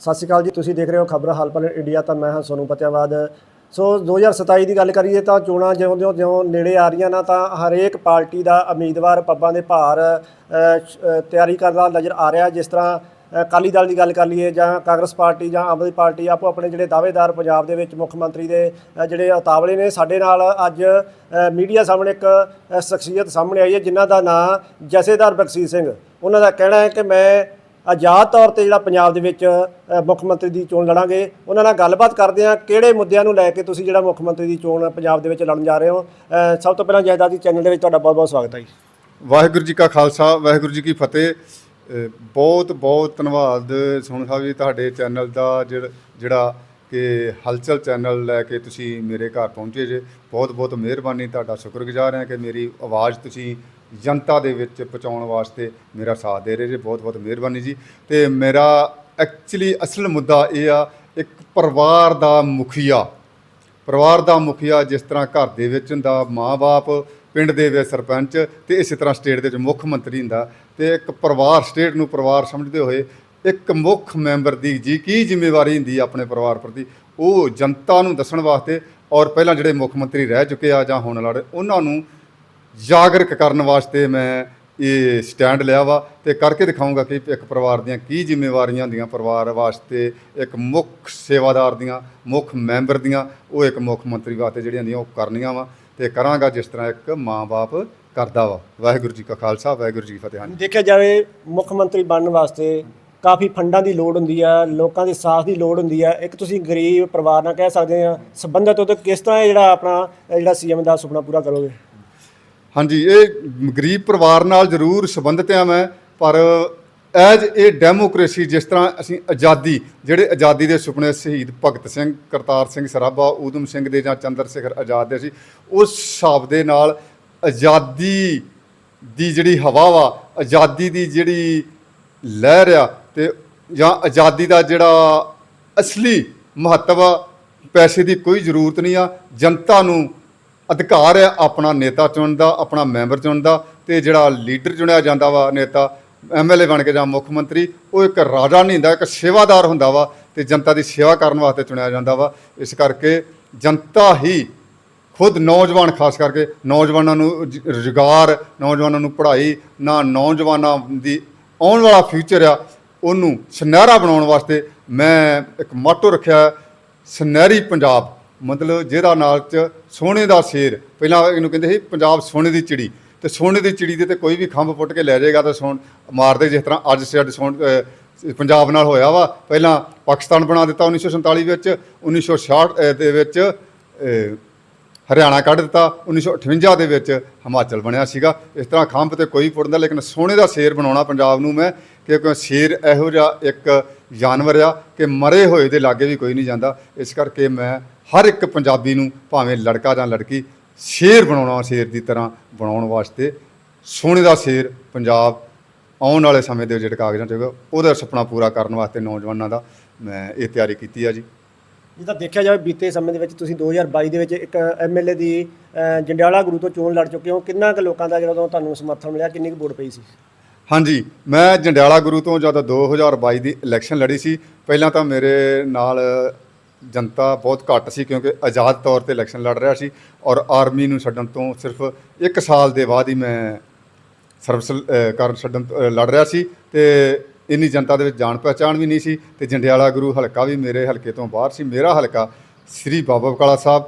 ਸਤਿ ਸ਼੍ਰੀ ਅਕਾਲ ਜੀ, ਤੁਸੀਂ ਦੇਖ ਰਹੇ ਹੋ ਖਬਰ ਹਲਪਲ ਇੰਡੀਆ, ਤਾਂ ਮੈਂ ਹਾਂ ਸੋਨੂੰ ਪਤਿਆਵਾਦ। ਸੋ 2027 ਦੀ ਗੱਲ ਕਰੀਏ ਤਾਂ ਚੋਣਾਂ ਜਿਉਂ ਜਿਉਂ ਜਿਉਂ ਨੇੜੇ ਆ ਰਹੀਆਂ ਨਾ, ਤਾਂ ਹਰੇਕ ਪਾਰਟੀ ਦਾ ਉਮੀਦਵਾਰ ਪੱਬਾਂ ਦੇ ਭਾਰ ਤਿਆਰੀ ਕਰਦਾ ਨਜ਼ਰ ਆ ਰਿਹਾ। ਜਿਸ ਤਰ੍ਹਾਂ ਅਕਾਲੀ ਦਲ ਦੀ ਗੱਲ ਕਰ ਲਈਏ ਜਾਂ ਕਾਂਗਰਸ ਪਾਰਟੀ ਜਾਂ ਆਮ ਆਦਮੀ ਪਾਰਟੀ ਆਪੋ ਆਪਣੇ ਜਿਹੜੇ ਦਾਅਵੇਦਾਰ ਪੰਜਾਬ ਦੇ ਵਿੱਚ ਮੁੱਖ ਮੰਤਰੀ ਦੇ ਜਿਹੜੇ ਉਤਾਵਲੇ ਨੇ, ਸਾਡੇ ਨਾਲ ਅੱਜ ਮੀਡੀਆ ਸਾਹਮਣੇ ਇੱਕ ਸ਼ਖਸੀਅਤ ਸਾਹਮਣੇ ਆਈ ਹੈ, ਜਿਨ੍ਹਾਂ ਦਾ ਨਾਂ ਜਸੇਦਾਰ ਬਖਸ਼ੀਰ ਸਿੰਘ। ਉਹਨਾਂ ਦਾ ਕਹਿਣਾ ਹੈ ਕਿ ਮੈਂ ਆਜ਼ਾਦ ਤੌਰ ਤੇ ਜਿਹੜਾ ਪੰਜਾਬ ਦੇ ਵਿੱਚ ਮੁੱਖ ਮੰਤਰੀ ਦੀ ਚੋਣ ਲੜਾਂਗੇ, ਉਹਨਾਂ ਨਾਲ ਗੱਲਬਾਤ ਕਰਦੇ ਹਾਂ ਕਿਹੜੇ ਮੁੱਦਿਆਂ ਨੂੰ ਲੈ ਕੇ ਤੁਸੀਂ ਜਿਹੜਾ ਮੁੱਖ ਮੰਤਰੀ ਦੀ ਚੋਣ ਪੰਜਾਬ ਦੇ ਵਿੱਚ ਲੜਨ ਜਾ ਰਹੇ ਹੋ। ਸਭ ਤੋਂ ਪਹਿਲਾਂ ਜਾਇਦਾਦ ਦੀ ਚੈਨਲ ਦੇ ਵਿੱਚ ਤੁਹਾਡਾ ਬਹੁਤ ਬਹੁਤ ਸਵਾਗਤ ਹੈ ਜੀ। ਵਾਹਿਗੁਰੂ ਜੀ ਕਾ ਖਾਲਸਾ, ਵਾਹਿਗੁਰੂ ਜੀ ਕੀ ਫਤਿਹ। ਬਹੁਤ ਬਹੁਤ ਧੰਨਵਾਦ ਸੋਹਣ ਸਾਹਿਬ ਜੀ ਤੁਹਾਡੇ ਚੈਨਲ ਦਾ, ਜਿਹੜਾ ਜਿਹੜਾ ਕਿ ਹਲਚਲ ਚੈਨਲ ਲੈ ਕੇ ਤੁਸੀਂ ਮੇਰੇ ਘਰ ਪਹੁੰਚੇ ਜੇ। ਬਹੁਤ ਬਹੁਤ ਮਿਹਰਬਾਨੀ, ਤੁਹਾਡਾ ਸ਼ੁਕਰਗੁਜ਼ਾਰ ਹਾਂ ਕਿ ਮੇਰੀ ਆਵਾਜ਼ ਤੁਸੀਂ ਜਨਤਾ ਦੇ ਵਿੱਚ ਪਹੁੰਚਾਉਣ ਵਾਸਤੇ ਮੇਰਾ ਸਾਥ ਦੇ ਰਹੇ ਜੇ ਬਹੁਤ ਬਹੁਤ ਮਿਹਰਬਾਨੀ ਜੀ। ਤੇ ਮੇਰਾ ਐਕਚੁਅਲੀ ਅਸਲ ਮੁੱਦਾ ਇਹ ਆ, ਇੱਕ ਪਰਿਵਾਰ ਦਾ ਮੁਖੀਆ, ਪਰਿਵਾਰ ਦਾ ਮੁਖੀਆ ਜਿਸ ਤਰ੍ਹਾਂ ਘਰ ਦੇ ਵਿੱਚ ਹੁੰਦਾ, ਮਾਂ-ਬਾਪ, ਪਿੰਡ ਦੇ ਵਿੱਚ ਸਰਪੰਚ ਤੇ ਇਸੇ ਤਰ੍ਹਾਂ ਸਟੇਟ ਦੇ ਵਿੱਚ ਮੁੱਖ ਮੰਤਰੀ ਹੁੰਦਾ। ਤੇ ਇੱਕ ਪਰਿਵਾਰ ਸਟੇਟ ਨੂੰ ਪਰਿਵਾਰ ਸਮਝਦੇ ਹੋਏ ਇੱਕ ਮੁੱਖ ਮੈਂਬਰ ਦੀ ਜੀ ਕੀ ਜ਼ਿੰਮੇਵਾਰੀ ਹੁੰਦੀ ਹੈ ਆਪਣੇ ਪਰਿਵਾਰ ਪ੍ਰਤੀ, ਉਹ ਜਨਤਾ ਨੂੰ ਦੱਸਣ ਵਾਸਤੇ ਔਰ ਪਹਿਲਾਂ ਜਿਹੜੇ ਮੁੱਖ ਮੰਤਰੀ ਰਹਿ ਚੁੱਕੇ ਆ ਜਾਂ ਹੋਣ ਵਾਲੇ, ਉਹਨਾਂ ਨੂੰ ਜਾਗਰਕ ਕਰਨ ਵਾਸਤੇ ਮੈਂ ਇਹ ਸਟੈਂਡ ਲਿਆ ਵਾ ਤੇ ਕਰਕੇ ਦਿਖਾਉਂਗਾ ਕਿ ਇੱਕ ਪਰਿਵਾਰ ਦੀਆਂ ਕੀ ਜ਼ਿੰਮੇਵਾਰੀਆਂ ਹੁੰਦੀਆਂ ਪਰਿਵਾਰ ਵਾਸਤੇ, ਇੱਕ ਮੁੱਖ ਸੇਵਾਦਾਰ ਦੀਆਂ, ਮੁੱਖ ਮੈਂਬਰ ਦੀਆਂ, ਉਹ ਇੱਕ ਮੁੱਖ ਮੰਤਰੀ ਵਾਸਤੇ ਜਿਹੜੀਆਂ ਹੁੰਦੀਆਂ ਉਹ ਕਰਨੀਆਂ ਵਾ ਤੇ ਕਰਾਂਗਾ ਜਿਸ ਤਰ੍ਹਾਂ ਇੱਕ ਮਾਂ-ਬਾਪ ਕਰਦਾ ਵਾ। ਵਾਹਿਗੁਰੂ ਜੀ ਕਾ ਖਾਲਸਾ, ਵਾਹਿਗੁਰੂ ਜੀ ਕੀ ਫਤਿਹ। ਦੇਖਿਆ ਜਾਵੇ, ਮੁੱਖ ਮੰਤਰੀ ਬਣਨ ਵਾਸਤੇ ਕਾਫੀ ਫੰਡਾਂ ਦੀ ਲੋੜ ਹੁੰਦੀ ਆ, ਲੋਕਾਂ ਦੇ ਸਾਥ ਦੀ ਲੋੜ ਹੁੰਦੀ ਆ। ਇੱਕ ਤੁਸੀਂ ਗਰੀਬ ਪਰਿਵਾਰ ਨਾਲ ਕਹਿ ਸਕਦੇ ਆ, ਸੰਬੰਧਤ ਉਹ ਤਾਂ ਕਿਸ ਤਰ੍ਹਾਂ ਜਿਹੜਾ ਆਪਣਾ, ਇਹ ਜਿਹੜਾ ਸੀਐਮ ਦਾ ਸੁਪਨਾ ਪੂਰਾ ਕਰੋਗੇ? ਹਾਂਜੀ, ਇਹ ਗਰੀਬ ਪਰਿਵਾਰ ਨਾਲ ਜ਼ਰੂਰ ਸੰਬੰਧਿਤ ਆ ਮੈਂ, ਪਰ ਐਜ ਇਹ ਡੈਮੋਕ੍ਰੇਸੀ, ਜਿਸ ਤਰ੍ਹਾਂ ਅਸੀਂ ਆਜ਼ਾਦੀ, ਜਿਹੜੇ ਆਜ਼ਾਦੀ ਦੇ ਸੁਪਨੇ ਸ਼ਹੀਦ ਭਗਤ ਸਿੰਘ, ਕਰਤਾਰ ਸਿੰਘ ਸਰਾਭਾ, ਊਧਮ ਸਿੰਘ ਦੇ ਜਾਂ ਚੰਦਰ ਸ਼ੇਖਰ ਆਜ਼ਾਦ ਦੇ ਸੀ, ਉਸ ਹਿਸਾਬ ਦੇ ਨਾਲ ਆਜ਼ਾਦੀ ਦੀ ਜਿਹੜੀ ਹਵਾ ਵਾ, ਆਜ਼ਾਦੀ ਦੀ ਜਿਹੜੀ ਲਹਿਰ ਆ, ਤੇ ਜਾਂ ਆਜ਼ਾਦੀ ਦਾ ਜਿਹੜਾ ਅਸਲੀ ਮਹੱਤਵ ਆ, ਪੈਸੇ ਦੀ ਕੋਈ ਜ਼ਰੂਰਤ ਨਹੀਂ ਆ, ਜਨਤਾ ਨੂੰ ਅਧਿਕਾਰ ਹੈ ਆਪਣਾ ਨੇਤਾ ਚੁਣਨ ਦਾ, ਆਪਣਾ ਮੈਂਬਰ ਚੁਣਨ ਦਾ ਤੇ ਜਿਹੜਾ ਲੀਡਰ ਚੁਣਿਆ ਜਾਂਦਾ ਵਾ ਨੇਤਾ ਐਮਐਲਏ ਬਣ ਕੇ ਜਾਂ ਮੁੱਖ ਮੰਤਰੀ, ਉਹ ਇੱਕ ਰਾਜਾ ਨਹੀਂ ਹੁੰਦਾ, ਇੱਕ ਸੇਵਾਦਾਰ ਹੁੰਦਾ ਵਾ ਤੇ ਜਨਤਾ ਦੀ ਸੇਵਾ ਕਰਨ ਵਾਸਤੇ ਚੁਣਿਆ ਜਾਂਦਾ ਵਾ। ਇਸ ਕਰਕੇ ਜਨਤਾ ਹੀ ਖੁਦ ਨੌਜਵਾਨ, ਖਾਸ ਕਰਕੇ ਨੌਜਵਾਨਾਂ ਨੂੰ ਰੁਜ਼ਗਾਰ, ਨੌਜਵਾਨਾਂ ਨੂੰ ਪੜ੍ਹਾਈ, ਨਾ ਨੌਜਵਾਨਾਂ ਦੀ ਆਉਣ ਵਾਲਾ ਫਿਊਚਰ ਆ, ਉਹਨੂੰ ਸੁਨਹਿਰਾ ਬਣਾਉਣ ਵਾਸਤੇ ਮੈਂ ਇੱਕ ਮਾਟੋ ਰੱਖਿਆ ਸੁਨਹਿਰੀ ਪੰਜਾਬ। ਮਤਲਬ ਜਿਹਦਾ ਨਾਲ ਚ ਸੋਨੇ ਦਾ ਸ਼ੇਰ, ਪਹਿਲਾਂ ਇਹਨੂੰ ਕਹਿੰਦੇ ਸੀ ਪੰਜਾਬ ਸੋਨੇ ਦੀ ਚਿੜੀ। ਤੇ ਸੋਨੇ ਦੀ ਚਿੜੀ ਦੇ ਤੇ ਕੋਈ ਵੀ ਖੰਭ ਪੁੱਟ ਕੇ ਲੈ ਜਾਏਗਾ ਤਾਂ ਸੋਨ ਮਾਰਦੇ ਜਿਸ ਤਰ੍ਹਾਂ ਅੱਜ ਸਾਡੇ ਸੋਨ ਪੰਜਾਬ ਨਾਲ ਹੋਇਆ ਵਾ। ਪਹਿਲਾਂ ਪਾਕਿਸਤਾਨ ਬਣਾ ਦਿੱਤਾ 1947 ਵਿੱਚ 1966 ਦੇ ਵਿੱਚ ਹਰਿਆਣਾ ਕੱਢ ਦਿੱਤਾ। 1958 ਦੇ ਵਿੱਚ ਹਿਮਾਚਲ ਬਣਿਆ ਸੀਗਾ। ਇਸ ਤਰ੍ਹਾਂ ਖੰਭ ਤੇ ਕੋਈ ਪੁੱਟਦਾ ਲੇਕਿਨ ਸੋਨੇ ਦਾ ਸ਼ੇਰ ਬਣਾਉਣਾ ਪੰਜਾਬ ਨੂੰ ਮੈਂ ਕਿਉਂਕਿ ਸ਼ੇਰ ਇਹੋ ਜਿਹਾ ਇੱਕ ਜਾਨਵਰ ਆ ਕਿ ਮਰੇ ਹੋਏ ਦੇ ਲਾਗੇ ਵੀ ਕੋਈ ਨਹੀਂ ਜਾਂਦਾ। ਇਸ ਕਰਕੇ ਮੈਂ ਹਰ ਇੱਕ ਪੰਜਾਬੀ ਨੂੰ ਭਾਵੇਂ ਲੜਕਾ ਜਾਂ ਲੜਕੀ ਸ਼ੇਰ ਬਣਾਉਣਾ ਸ਼ੇਰ ਦੀ ਤਰ੍ਹਾਂ ਬਣਾਉਣ ਵਾਸਤੇ ਸੋਨੇ ਦਾ ਸ਼ੇਰ ਪੰਜਾਬ ਆਉਣ ਵਾਲੇ ਸਮੇਂ ਦੇ ਜਿਹੜੇ ਕਾਗਜ਼ਾਂ ਹੋਵੇਗਾ ਉਹਦਾ ਸੁਪਨਾ ਪੂਰਾ ਕਰਨ ਵਾਸਤੇ ਨੌਜਵਾਨਾਂ ਦਾ ਮੈਂ ਇਹ ਤਿਆਰੀ ਕੀਤੀ ਆ ਜੀ। ਜਿੱਦਾਂ ਦੇਖਿਆ ਜਾਵੇ ਬੀਤੇ ਸਮੇਂ ਦੇ ਵਿੱਚ ਤੁਸੀਂ 2022 ਦੇ ਵਿੱਚ ਇੱਕ ਐਮਐਲਏ ਦੀ ਜੰਡਿਆਲਾ ਗੁਰੂ ਤੋਂ ਚੋਣ ਲੜ ਚੁੱਕੇ ਹੋ। ਕਿੰਨਾ ਕੁ ਲੋਕਾਂ ਦਾ ਜਦੋਂ ਤੁਹਾਨੂੰ ਸਮਰਥਨ ਮਿਲਿਆ? ਕਿੰਨੀ ਕੁ ਵੋਟ ਪਈ ਸੀ? ਹਾਂਜੀ ਮੈਂ ਜੰਡਿਆਲਾ ਗੁਰੂ ਤੋਂ ਜਦੋਂ 2022 ਦੀ ਇਲੈਕਸ਼ਨ ਲੜੀ ਸੀ ਪਹਿਲਾਂ ਤਾਂ ਮੇਰੇ ਨਾਲ ਜਨਤਾ ਬਹੁਤ ਘੱਟ ਸੀ ਕਿਉਂਕਿ ਆਜ਼ਾਦ ਤੌਰ ਤੇ ਇਲੈਕਸ਼ਨ ਲੜ ਰਿਹਾ ਸੀ ਔਰ ਆਰਮੀ ਨੂੰ ਛੱਡਣ ਤੋਂ ਸਿਰਫ 1 ਸਾਲ ਦੇ ਬਾਅਦ ਹੀ ਮੈਂ ਸਰਵਿਸ ਅ, ਕਰਨ ਛੱਡਣ ਤੋਂ- ਲੜ ਰਿਹਾ ਸੀ ਤੇ ਇੰਨੀ ਜਨਤਾ ਦੇ ਵਿੱਚ ਜਾਣ ਪਹਿਚਾਣ ਵੀ ਨਹੀਂ ਸੀ ਤੇ ਜੰਡਿਆਲਾ ਗੁਰੂ ਹਲਕਾ ਵੀ ਮੇਰੇ ਹਲਕੇ ਤੋਂ ਬਾਹਰ ਸੀ। ਮੇਰਾ ਹਲਕਾ ਸ੍ਰੀ ਬਾਬਾ ਬਕਾਲਾ ਸਾਹਿਬ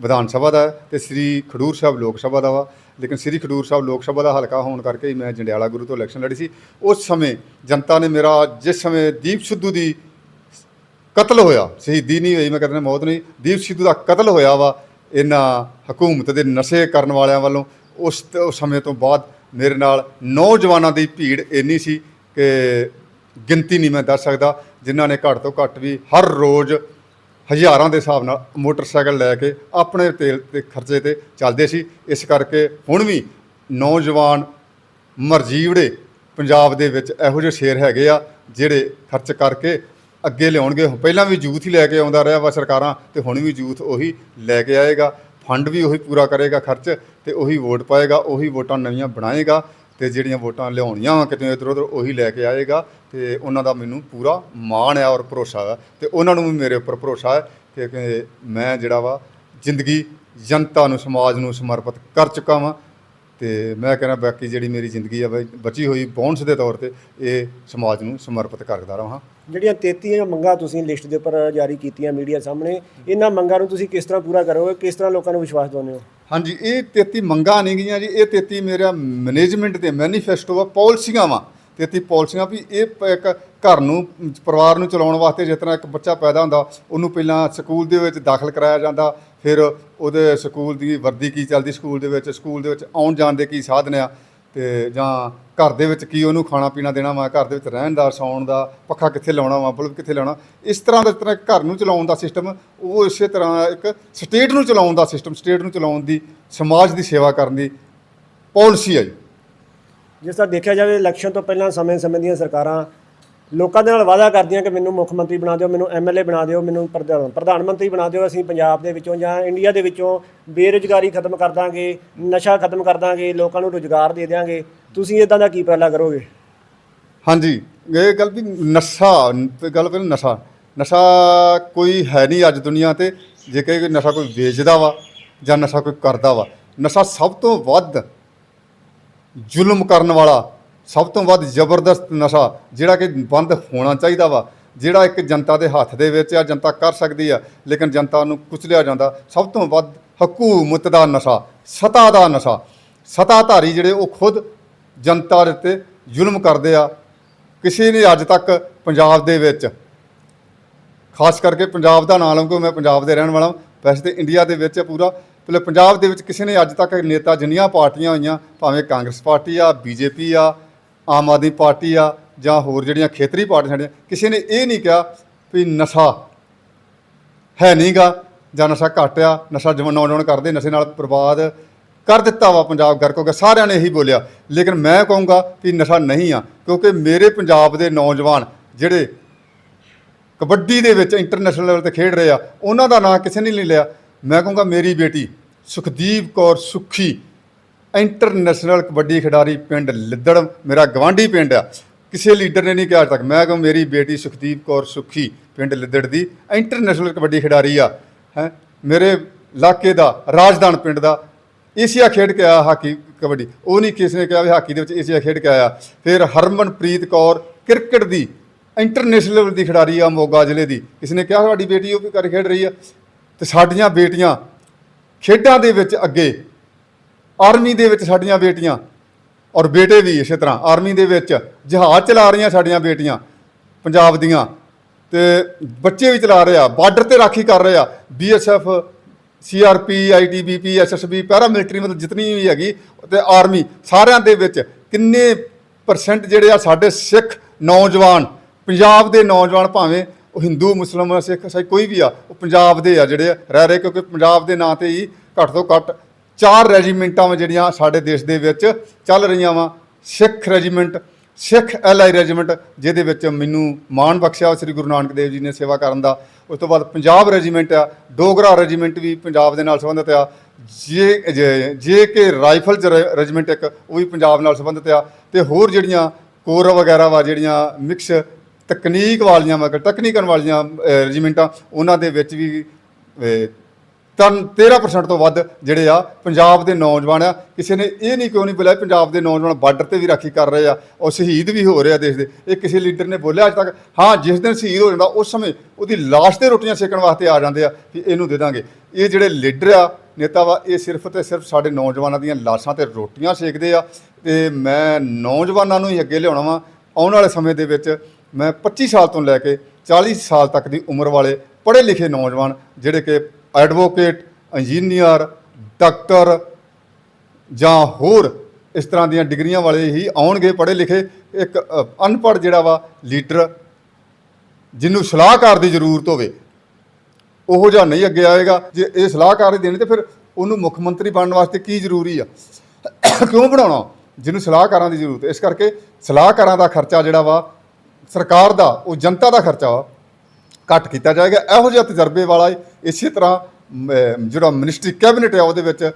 ਵਿਧਾਨ ਸਭਾ ਦਾ ਹੈ ਤੇ ਸ੍ਰੀ ਖਡੂਰ ਸਾਹਿਬ ਲੋਕ ਸਭਾ ਦਾ ਵਾ। ਲੇਕਿਨ ਸ੍ਰੀ ਖਡੂਰ ਸਾਹਿਬ ਲੋਕ ਸਭਾ ਦਾ ਹਲਕਾ ਹੋਣ ਕਰਕੇ ਹੀ ਮੈਂ ਜੰਡਿਆਲਾ ਗੁਰੂ ਤੋਂ ਇਲੈਕਸ਼ਨ ਲੜੀ ਸੀ। ਉਸ ਸਮੇਂ ਜਨਤਾ ਨੇ ਮੇਰਾ ਜਿਸ ਸਮੇਂ ਦੀਪ ਸਿੱਧੂ ਦੀ ਕਤਲ ਹੋਇਆ, ਸ਼ਹੀਦੀ ਨਹੀਂ ਹੋਈ, ਮੈਂ ਕਹਿੰਦਾ ਮੌਤ ਨਹੀਂ। ਦੀਪ ਸਿੱਧੂ ਦਾ ਕਤਲ ਹੋਇਆ ਵਾ, ਇਹਨਾਂ ਹਕੂਮਤ ਦੇ ਨਸ਼ੇ ਕਰਨ ਵਾਲਿਆਂ ਵੱਲੋਂ। ਉਸ ਉਸ ਸਮੇਂ ਤੋਂ ਬਾਅਦ ਮੇਰੇ ਨਾਲ ਨੌਜਵਾਨਾਂ ਦੀ ਭੀੜ ਇੰਨੀ ਸੀ ਕਿ ਗਿਣਤੀ ਨਹੀਂ ਮੈਂ ਦੱਸ ਸਕਦਾ, ਜਿਨ੍ਹਾਂ ਨੇ ਘੱਟ ਤੋਂ ਘੱਟ ਵੀ ਹਰ ਰੋਜ਼ ਹਜ਼ਾਰਾਂ ਦੇ ਹਿਸਾਬ ਨਾਲ ਮੋਟਰਸਾਈਕਲ ਲੈ ਕੇ ਆਪਣੇ ਤੇਲ ਤੇ ਖਰਚੇ ਤੇ ਚੱਲਦੇ ਸੀ। ਇਸ ਕਰਕੇ ਹੁਣ ਵੀ ਨੌਜਵਾਨ ਮਰਜੀਵੜੇ ਪੰਜਾਬ ਦੇ ਵਿੱਚ ਇਹੋ ਜਿਹੇ ਸ਼ੇਰ ਹੈਗੇ ਆ, ਜਿਹੜੇ ਖਰਚ ਕਰਕੇ ਅੱਗੇ ਲਿਆਉਣਗੇ। ਪਹਿਲਾਂ ਵੀ ਯੂਥ ਹੀ ਲੈ ਕੇ ਆਉਂਦਾ ਰਿਹਾ ਵਾ ਸਰਕਾਰਾਂ ਤੇ ਹੁਣ ਵੀ ਯੂਥ ਉਹੀ ਲੈ ਕੇ ਆਏਗਾ। ਫੰਡ ਵੀ ਉਹੀ ਪੂਰਾ ਕਰੇਗਾ ਖਰਚ ਤੇ ਉਹੀ ਵੋਟ ਪਾਏਗਾ, ਉਹੀ ਵੋਟਾਂ ਨਵੀਆਂ ਬਣਾਏਗਾ ਤੇ ਜਿਹੜੀਆਂ ਵੋਟਾਂ ਲਿਆਉਣੀਆਂ ਵਾ ਕਿਤੇ ਇੱਧਰ ਉੱਧਰ ਉਹੀ ਲੈ ਕੇ ਆਏਗਾ ਤੇ ਉਹਨਾਂ ਦਾ ਮੈਨੂੰ ਪੂਰਾ ਮਾਣ ਹੈ ਔਰ ਭਰੋਸਾ ਹੈ ਤੇ ਉਹਨਾਂ ਨੂੰ ਵੀ ਮੇਰੇ ਉੱਪਰ ਭਰੋਸਾ ਹੈ ਕਿ ਮੈਂ ਜਿਹੜਾ ਵਾ ਜ਼ਿੰਦਗੀ ਜਨਤਾ ਨੂੰ, ਸਮਾਜ ਨੂੰ ਸਮਰਪਿਤ ਕਰ ਚੁੱਕਾ ਵਾਂ ਤੇ ਮੈਂ ਕਹਿੰਦਾ ਬਾਕੀ ਜਿਹੜੀ ਮੇਰੀ ਜ਼ਿੰਦਗੀ ਆ ਬਈ ਬਚੀ ਹੋਈ ਬੌਂਸ ਦੇ ਤੌਰ ਤੇ ਇਹ ਸਮਾਜ ਨੂੰ ਸਮਰਪਿਤ ਕਰਦਾ ਰਹਾਂ ਜਿਹੜੀਆਂ 33 ਮੰਗਾਂ ਤੁਸੀਂ ਲਿਸਟ ਦੇ ਉੱਪਰ ਜਾਰੀ ਕੀਤੀਆਂ ਮੀਡੀਆ ਸਾਹਮਣੇ, ਇਹਨਾਂ ਮੰਗਾਂ ਨੂੰ ਤੁਸੀਂ ਕਿਸ ਤਰ੍ਹਾਂ ਪੂਰਾ ਕਰੋਗੇ? ਕਿਸ ਤਰ੍ਹਾਂ ਲੋਕਾਂ ਨੂੰ ਵਿਸ਼ਵਾਸ ਦਿਵਾਉਂਦੇ ਹੋ? ਹਾਂਜੀ, ਇਹ 33 ਮੰਗਾਂ ਨਹੀਂ ਗਈਆਂ ਜੀ, ਇਹ 33 ਮੇਰਾ ਮੈਨੇਜਮੈਂਟ ਦੇ ਮੈਨੀਫੈਸਟੋ ਆ, ਪਾਲਿਸੀਆਂ ਵਾ। 33 ਪਾਲਿਸੀਆਂ ਵੀ ਇਹ ਇੱਕ ਘਰ ਨੂੰ, ਪਰਿਵਾਰ ਨੂੰ ਚਲਾਉਣ ਵਾਸਤੇ ਜਿਸ ਤਰ੍ਹਾਂ ਇੱਕ ਬੱਚਾ ਪੈਦਾ ਹੁੰਦਾ, ਉਹਨੂੰ ਪਹਿਲਾਂ ਸਕੂਲ ਦੇ ਵਿੱਚ ਦਾਖਲ ਕਰਾਇਆ ਜਾਂਦਾ, ਫਿਰ ਉਹਦੇ ਸਕੂਲ ਦੀ ਵਰਦੀ ਕੀ ਚੱਲਦੀ, ਸਕੂਲ ਦੇ ਵਿੱਚ, ਸਕੂਲ ਦੇ ਵਿੱਚ ਆਉਣ ਜਾਣ ਦੇ ਕੀ ਸਾਧਨ ਆ ਤੇ ਜਾਂ ਘਰ ਦੇ ਵਿੱਚ ਕੀ ਉਹਨੂੰ ਖਾਣਾ ਪੀਣਾ ਦੇਣਾ ਵਾ, ਘਰ ਦੇ ਵਿੱਚ ਰਹਿਣ ਦਾ ਸੌਣ ਦਾ, ਪੱਖਾ ਕਿੱਥੇ ਲਾਉਣਾ ਵਾ, ਬਲਬ ਕਿੱਥੇ ਲਾਉਣਾ, ਇਸ ਤਰ੍ਹਾਂ ਦਾ ਜਿਸ ਤਰ੍ਹਾਂ ਘਰ ਨੂੰ ਚਲਾਉਣ ਦਾ ਸਿਸਟਮ ਉਹ ਇਸੇ ਤਰ੍ਹਾਂ ਇੱਕ ਸਟੇਟ ਨੂੰ ਚਲਾਉਣ ਦਾ ਸਿਸਟਮ ਸਟੇਟ ਨੂੰ ਚਲਾਉਣ ਦੀ, ਸਮਾਜ ਦੀ ਸੇਵਾ ਕਰਨ ਦੀ ਪਾਲਿਸੀ ਹੈ ਜੀ। ਜਿਸ ਤਰ੍ਹਾਂ ਦੇਖਿਆ ਜਾਵੇ ਇਲੈਕਸ਼ਨ ਤੋਂ ਪਹਿਲਾਂ ਸਮੇਂ-ਸਮੇਂ ਦੀਆਂ ਸਰਕਾਰਾਂ ਲੋਕਾਂ ਦੇ ਨਾਲ ਵਾਅਦਾ ਕਰਦੀਆਂ ਕਿ ਮੈਨੂੰ ਮੁੱਖ ਮੰਤਰੀ ਬਣਾ ਦਿਓ, ਮੈਨੂੰ ਐਮਐਲਏ ਬਣਾ ਦਿਓ, ਮੈਨੂੰ ਪ੍ਰਧਾਨ ਪ੍ਰਧਾਨ ਮੰਤਰੀ ਬਣਾ ਦਿਓ, ਅਸੀਂ ਪੰਜਾਬ ਦੇ ਵਿੱਚੋਂ ਜਾਂ ਇੰਡੀਆ ਦੇ ਵਿੱਚੋਂ ਬੇਰੁਜ਼ਗਾਰੀ ਖਤਮ ਕਰ ਦਾਂਗੇ, ਨਸ਼ਾ ਖਤਮ ਕਰ ਦਾਂਗੇ, ਲੋਕਾਂ ਨੂੰ ਰੁਜ਼ਗਾਰ ਦੇ ਦਿਆਂਗੇ। ਤੁਸੀਂ ਇਦਾਂ ਦਾ ਕੀ ਉਪਰਾਲਾ ਕਰੋਗੇ? ਹਾਂਜੀ, ਇਹ ਗੱਲ ਵੀ ਨਸ਼ਾ ਗੱਲ ਪਹਿਲਾਂ ਨਸ਼ਾ। ਨਸ਼ਾ ਕੋਈ ਹੈ ਨਹੀਂ ਅੱਜ ਦੁਨੀਆ ਤੇ, ਜੇ ਕਹੇ ਨਸ਼ਾ ਕੋਈ ਵੇਚਦਾ ਵਾ ਜਾਂ ਨਸ਼ਾ ਕੋਈ ਕਰਦਾ ਵਾ। ਨਸ਼ਾ ਸਭ ਤੋਂ ਵੱਧ ਜ਼ੁਲਮ ਕਰਨ ਵਾਲਾ ਸਭ ਤੋਂ ਵੱਧ ਜ਼ਬਰਦਸਤ ਨਸ਼ਾ ਜਿਹੜਾ ਕਿ ਬੰਦ ਹੋਣਾ ਚਾਹੀਦਾ ਵਾ, ਜਿਹੜਾ ਇੱਕ ਜਨਤਾ ਦੇ ਹੱਥ ਦੇ ਵਿੱਚ ਆ, ਜਨਤਾ ਕਰ ਸਕਦੀ ਆ, ਲੇਕਿਨ ਜਨਤਾ ਨੂੰ ਕੁਚਲਿਆ ਜਾਂਦਾ। ਸਭ ਤੋਂ ਵੱਧ ਹਕੂਮਤ ਦਾ ਨਸ਼ਾ, ਸਤਾ ਦਾ ਨਸ਼ਾ। ਸਤਾਧਾਰੀ ਜਿਹੜੇ ਉਹ ਖੁਦ ਜਨਤਾ ਦੇ ਉੱਤੇ ਜ਼ੁਲਮ ਕਰਦੇ ਆ। ਕਿਸੇ ਨੇ ਅੱਜ ਤੱਕ ਪੰਜਾਬ ਦੇ ਵਿੱਚ, ਖਾਸ ਕਰਕੇ ਪੰਜਾਬ ਦਾ ਨਾਂ ਲਵਾਂਗਾ ਮੈਂ ਪੰਜਾਬ ਦੇ ਰਹਿਣ ਵਾਲਾ ਹਾਂ। ਵੈਸੇ ਤੇ ਇੰਡੀਆ ਦੇ ਵਿੱਚ ਹੈ ਪੂਰਾ। ਪਹਿਲੇ ਪੰਜਾਬ ਦੇ ਵਿੱਚ ਕਿਸੇ ਨੇ ਅੱਜ ਤੱਕ ਨੇਤਾ ਜਿੰਨੀਆਂ ਪਾਰਟੀਆਂ ਹੋਈਆਂ, ਭਾਵੇਂ ਕਾਂਗਰਸ ਪਾਰਟੀ ਆ, ਬੀਜੇਪੀ ਆ ਆਮ ਆਦਮੀ ਪਾਰਟੀ ਆ ਜਾਂ ਹੋਰ ਜਿਹੜੀਆਂ ਖੇਤਰੀ ਪਾਰਟੀਆਂ ਸਾਡੀਆਂ, ਕਿਸੇ ਨੇ ਇਹ ਨਹੀਂ ਕਿਹਾ ਵੀ ਨਸ਼ਾ ਹੈ ਨਹੀਂਗਾ ਜਾਂ ਨਸ਼ਾ ਘੱਟ ਆ, ਨਸ਼ਾ ਜਵਾਨ ਨੌਜਵਾਨ ਕਰਦੇ, ਨਸ਼ੇ ਨਾਲ ਬਰਬਾਦ ਕਰ ਦਿੱਤਾ ਵਾ ਪੰਜਾਬ ਗਰਕ ਹੋ ਗਿਆ ਸਾਰਿਆਂ ਨੇ ਇਹੀ ਬੋਲਿਆ। ਲੇਕਿਨ ਮੈਂ ਕਹੂੰਗਾ ਕਿ ਨਸ਼ਾ ਨਹੀਂ ਆ, ਕਿਉਂਕਿ ਮੇਰੇ ਪੰਜਾਬ ਦੇ ਨੌਜਵਾਨ ਜਿਹੜੇ ਕਬੱਡੀ ਦੇ ਵਿੱਚ ਇੰਟਰਨੈਸ਼ਨਲ ਲੈਵਲ ਤੇ ਖੇਡ ਰਹੇ ਆ, ਉਹਨਾਂ ਦਾ ਨਾਂ ਕਿਸੇ ਨੇ ਨਹੀਂ ਲਿਆ। ਮੈਂ ਕਹੂੰਗਾ ਮੇਰੀ ਬੇਟੀ ਸੁਖਦੀਪ ਕੌਰ ਸੁਖੀ ਇੰਟਰਨੈਸ਼ਨਲ ਕਬੱਡੀ ਖਿਡਾਰੀ ਪਿੰਡ ਲਿੱਦੜ, ਮੇਰਾ ਗਵਾਂਢੀ ਪਿੰਡ ਆ। ਕਿਸੇ ਲੀਡਰ ਨੇ ਨਹੀਂ ਕਿਹਾ ਅੱਜ ਤੱਕ। ਮੈਂ ਕਹਾਂ ਮੇਰੀ ਬੇਟੀ ਸੁਖਦੀਪ ਕੌਰ ਸੁਖੀ ਪਿੰਡ ਲਿੱਦੜ ਦੀ ਇੰਟਰਨੈਸ਼ਨਲ ਕਬੱਡੀ ਖਿਡਾਰੀ ਆ, ਹੈ। ਮੇਰੇ ਇਲਾਕੇ ਦਾ ਰਾਜਦਾਨ ਪਿੰਡ ਦਾ ਏਸ਼ੀਆ ਖੇਡ ਕੇ ਆਇਆ ਹਾਕੀ ਕਬੱਡੀ। ਉਹ ਨਹੀਂ ਕਿਸੇ ਨੇ ਕਿਹਾ ਵੀ ਹਾਕੀ ਦੇ ਵਿੱਚ ਏਸ਼ੀਆ ਖੇਡ ਕੇ ਆਇਆ। ਫਿਰ ਹਰਮਨਪ੍ਰੀਤ ਕੌਰ ਕ੍ਰਿਕਟ ਦੀ, ਇੰਟਰਨੈਸ਼ਨਲ ਲੈਵਲ ਦੀ ਖਿਡਾਰੀ ਆ ਮੋਗਾ ਜ਼ਿਲ੍ਹੇ ਦੀ। ਕਿਸੇ ਨੇ ਕਿਹਾ ਸਾਡੀ ਬੇਟੀ ਉਹ ਵੀ ਕਰ ਖੇਡ ਰਹੀ ਆ। ਤੇ ਸਾਡੀਆਂ ਬੇਟੀਆਂ ਖੇਡਾਂ ਦੇ ਵਿੱਚ ਅੱਗੇ ਆਰਮੀ ਦੇ ਵਿੱਚ ਸਾਡੀਆਂ ਬੇਟੀਆਂ ਔਰ ਬੇਟੇ ਵੀ ਇਸੇ ਤਰ੍ਹਾਂ, ਆਰਮੀ ਦੇ ਵਿੱਚ ਜਹਾਜ਼ ਚਲਾ ਰਹੀਆਂ ਸਾਡੀਆਂ ਬੇਟੀਆਂ, ਪੰਜਾਬ ਦੀਆਂ। ਤੇ ਬੱਚੇ ਵੀ ਚਲਾ ਰਹੇ ਆ ਬਾਰਡਰ ਤੇ ਰਾਖੀ ਕਰ ਰਹੇ ਆ BSF CRP ITBP SSB paramilitary ਮਤਲਬ ਜਿਤਨੀ ਵੀ ਹੈਗੀ ਤੇ ਆਰਮੀ, ਸਾਰਿਆਂ ਦੇ ਵਿੱਚ ਕਿੰਨੇ ਪਰਸੈਂਟ ਜਿਹੜੇ ਆ ਸਾਡੇ ਸਿੱਖ ਨੌਜਵਾਨ, ਪੰਜਾਬ ਦੇ ਨੌਜਵਾਨ ਭਾਵੇਂ ਉਹ ਹਿੰਦੂ, ਮੁਸਲਮਾਨ, ਸਿੱਖ, ਸਾਈ ਕੋਈ ਵੀ ਆ, ਉਹ ਪੰਜਾਬ ਦੇ ਆ ਜਿਹੜੇ ਰਹਿ ਰਹੇ ਕਿਉਂਕਿ ਪੰਜਾਬ ਦੇ ਨਾਂ ਤੇ ਹੀ ਘੱਟ ਤੋਂ ਘੱਟ ਚਾਰ ਰੈਜੀਮੈਂਟਾਂ ਵਾ ਜਿਹੜੀਆਂ ਸਾਡੇ ਦੇਸ਼ ਦੇ ਵਿੱਚ ਚੱਲ ਰਹੀਆਂ ਵਾ। ਸਿੱਖ ਰੈਜੀਮੈਂਟ, ਸਿੱਖ ਐਲਆਈ ਰੈਜੀਮੈਂਟ, ਜਿਹਦੇ ਵਿੱਚ ਮੈਨੂੰ ਮਾਣ ਬਖਸ਼ਿਆ ਸ੍ਰੀ ਗੁਰੂ ਨਾਨਕ ਦੇਵ ਜੀ ਨੇ ਸੇਵਾ ਕਰਨ ਦਾ। ਉਸ ਤੋਂ ਬਾਅਦ ਪੰਜਾਬ ਰੈਜੀਮੈਂਟ ਆ, ਡੋਗਰਾ ਰੈਜੀਮੈਂਟ ਵੀ ਪੰਜਾਬ ਦੇ ਨਾਲ ਸੰਬੰਧਿਤ ਆ। ਜੇ, ਜੇ- ਜੇ ਕਿ ਰਾਈਫਲ ਰੈਜੀਮੈਂਟ ਇੱਕ, ਉਹ ਵੀ ਪੰਜਾਬ ਨਾਲ ਸੰਬੰਧਿਤ ਆ। ਤੇ ਹੋਰ ਜਿਹੜੀਆਂ ਕੋਰ ਵਗੈਰਾ ਵਾ, ਜਿਹੜੀਆਂ ਮਿਕਸ ਤਕਨੀਕ ਵਾਲੀਆਂ ਮਗਰ ਟੈਕਨੀਕਲ ਵਾਲੀਆਂ ਰੈਜੀਮੈਂਟਾਂ, ਉਹਨਾਂ ਦੇ ਵਿੱਚ ਵੀ ਤਾਂ 13% ਤੋਂ ਵੱਧ ਜਿਹੜੇ ਆ ਪੰਜਾਬ ਦੇ ਨੌਜਵਾਨ ਆ। ਕਿਸੇ ਨੇ ਇਹ ਨਹੀਂ ਕਿਉਂ ਨਹੀਂ ਬੋਲਿਆ, ਪੰਜਾਬ ਦੇ ਨੌਜਵਾਨ ਬਾਰਡਰ ਤੇ ਵੀ ਰਾਖੀ ਕਰ ਰਹੇ ਆ ਔਰ ਸ਼ਹੀਦ ਵੀ ਹੋ ਰਹੇ ਆ ਦੇਸ਼ ਦੇ। ਇਹ ਕਿਸੇ ਲੀਡਰ ਨੇ ਬੋਲਿਆ ਅੱਜ ਤੱਕ? ਹਾਂ, ਜਿਸ ਦਿਨ ਸ਼ਹੀਦ ਹੋ ਜਾਂਦਾ, ਉਸ ਸਮੇਂ ਉਹਦੀ ਲਾਸ਼ ਤੇ ਰੋਟੀਆਂ ਸੇਕਣ ਵਾਸਤੇ ਆ ਜਾਂਦੇ ਆ ਕਿ ਇਹਨੂੰ ਦੇ ਦਾਂਗੇ। ਇਹ ਜਿਹੜੇ ਲੀਡਰ ਆ, ਨੇਤਾ ਵਾ, ਇਹ ਸਿਰਫ ਤੇ ਸਿਰਫ ਸਾਡੇ ਨੌਜਵਾਨਾਂ ਦੀਆਂ ਲਾਸ਼ਾਂ ਤੇ ਰੋਟੀਆਂ ਸੇਕਦੇ ਆ ਤੇ ਮੈਂ ਨੌਜਵਾਨਾਂ ਨੂੰ ਹੀ ਅੱਗੇ ਲਿਆਉਣਾ ਵਾ। ਆਉਣ ਵਾਲੇ ਸਮੇਂ ਦੇ ਵਿੱਚ ਮੈਂ 25 ਸਾਲ ਤੋਂ ਲੈ ਕੇ 40 ਸਾਲ ਤੱਕ ਦੀ ਉਮਰ ਵਾਲੇ ਪੜ੍ਹੇ ਲਿਖੇ ਨੌਜਵਾਨ ਜਿਹੜੇ ਕਿ ਐਡਵੋਕੇਟ, ਇੰਜੀਨੀਅਰ, ਡਾਕਟਰ ਜਾਂ ਹੋਰ ਇਸ ਤਰ੍ਹਾਂ ਦੀਆਂ ਡਿਗਰੀਆਂ ਵਾਲੇ ਹੀ ਆਉਣਗੇ ਪੜ੍ਹੇ ਲਿਖੇ। ਇੱਕ ਅਨਪੜ੍ਹ ਜਿਹੜਾ ਵਾ ਲੀਡਰ ਜਿਹਨੂੰ ਸਲਾਹਕਾਰ ਦੀ ਜ਼ਰੂਰਤ ਹੋਵੇ, ਉਹੋ ਜਿਹਾ ਨਹੀਂ ਅੱਗੇ ਆਏਗਾ। ਜੇ ਇਹ ਸਲਾਹਕਾਰ ਹੀ ਦੇਣੀ ਤੇ ਫਿਰ ਉਹਨੂੰ ਮੁੱਖ ਮੰਤਰੀ ਬਣਨ ਵਾਸਤੇ ਕੀ ਜ਼ਰੂਰੀ ਆ? ਕਿਉਂ ਬਣਾਉਣਾ? ਜਿਹਨੂੰ ਸਲਾਹਕਾਰਾਂ ਦੀ ਜ਼ਰੂਰਤ ਹੈ। ਇਸ ਕਰਕੇ ਸਲਾਹਕਾਰਾਂ ਦਾ ਖਰਚਾ ਜਿਹੜਾ ਵਾ, ਸਰਕਾਰ ਦਾ, ਉਹ ਜਨਤਾ ਦਾ ਖਰਚਾ ਵਾ ਘੱਟ ਕੀਤਾ ਜਾਏਗਾ। ਇਹੋ ਜਿਹਾ ਤਜਰਬੇ ਵਾਲਾ ਹੀ ਇਸੇ ਤਰ੍ਹਾਂ ਮ, ਜਿਹੜਾ ਮਿਨਿਸਟਰੀ ਕੈਬਨਿਟ ਹੈ ਉਹਦੇ ਵਿੱਚ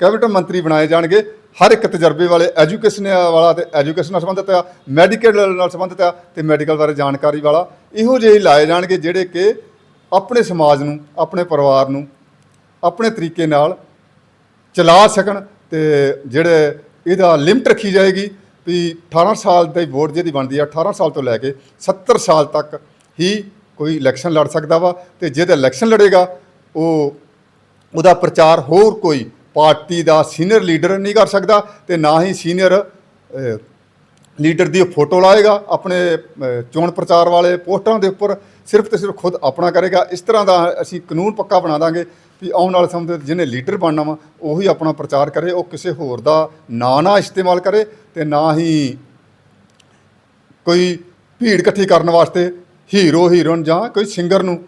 ਕੈਬਨਿਟ ਮੰਤਰੀ ਬਣਾਏ ਜਾਣਗੇ। ਹਰ ਇੱਕ ਤਜਰਬੇ ਵਾਲੇ ਐਜੂਕੇਸ਼ਨ ਵਾਲਾ ਤੇ ਐਜੂਕੇਸ਼ਨ ਨਾਲ ਸੰਬੰਧਿਤ ਆ ਮੈਡੀਕਲ ਨਾਲ ਸੰਬੰਧਿਤ ਆ ਤੇ ਮੈਡੀਕਲ ਬਾਰੇ ਜਾਣਕਾਰੀ ਵਾਲਾ। ਇਹੋ ਜਿਹੇ ਹੀ ਲਾਏ ਜਾਣਗੇ ਜਿਹੜੇ ਕਿ ਆਪਣੇ ਸਮਾਜ ਨੂੰ ਆਪਣੇ ਪਰਿਵਾਰ ਨੂੰ ਆਪਣੇ ਤਰੀਕੇ ਨਾਲ ਚਲਾ ਸਕਣ ਤੇ ਜਿਹੜੇ ਇਹਦਾ ਲਿਮਟ ਰੱਖੀ ਜਾਏਗੀ ਵੀ 18 ਸਾਲ ਦੀ ਵੋਟ ਜਿਹਦੀ ਬਣਦੀ ਆ 18 ਸਾਲ ਤੋਂ ਲੈ ਕੇ 70 ਸਾਲ ਤੱਕ ਹੀ ਕੋਈ ਇਲੈਕਸ਼ਨ ਲੜ ਸਕਦਾ ਵਾ ਤੇ ਜਿਹਦਾ ਇਲੈਕਸ਼ਨ ਲੜੇਗਾ, ਉਹ, ਉਹਦਾ ਪ੍ਰਚਾਰ ਹੋਰ ਕੋਈ ਪਾਰਟੀ ਦਾ ਸੀਨੀਅਰ ਲੀਡਰ ਨਹੀਂ ਕਰ ਸਕਦਾ ਤੇ ਨਾ ਹੀ ਸੀਨੀਅਰ ਲੀਡਰ ਦੀ ਫੋਟੋ ਲਾਏਗਾ ਆਪਣੇ ਚੋਣ ਪ੍ਰਚਾਰ ਵਾਲੇ ਪੋਸਟਰਾਂ ਦੇ ਉੱਪਰ, ਸਿਰਫ ਤੇ ਸਿਰਫ ਖੁਦ ਆਪਣਾ ਕਰੇਗਾ। ਇਸ ਤਰ੍ਹਾਂ ਦਾ ਅਸੀਂ ਕਾਨੂੰਨ ਪੱਕਾ ਬਣਾ ਦਾਂਗੇ ਵੀ ਆਉਣ ਵਾਲੇ ਸਮੇਂ ਦੇ ਜਿਹਨੇ ਲੀਡਰ ਬਣਨਾ ਵਾ, ਉਹੀ ਆਪਣਾ ਪ੍ਰਚਾਰ ਕਰੇ, ਉਹ ਕਿਸੇ ਹੋਰ ਦਾ ਨਾਂ ਨਾ ਇਸਤੇਮਾਲ ਕਰੇ ਤੇ ਨਾ ਹੀ ਕੋਈ ਭੀੜ ਇਕੱਠੀ ਕਰਨ ਵਾਸਤੇ ਹੀਰੋ ਹੀਰੋਇਨ ਜਾਂ ਕੋਈ ਸਿੰਗਰ ਨੂੰ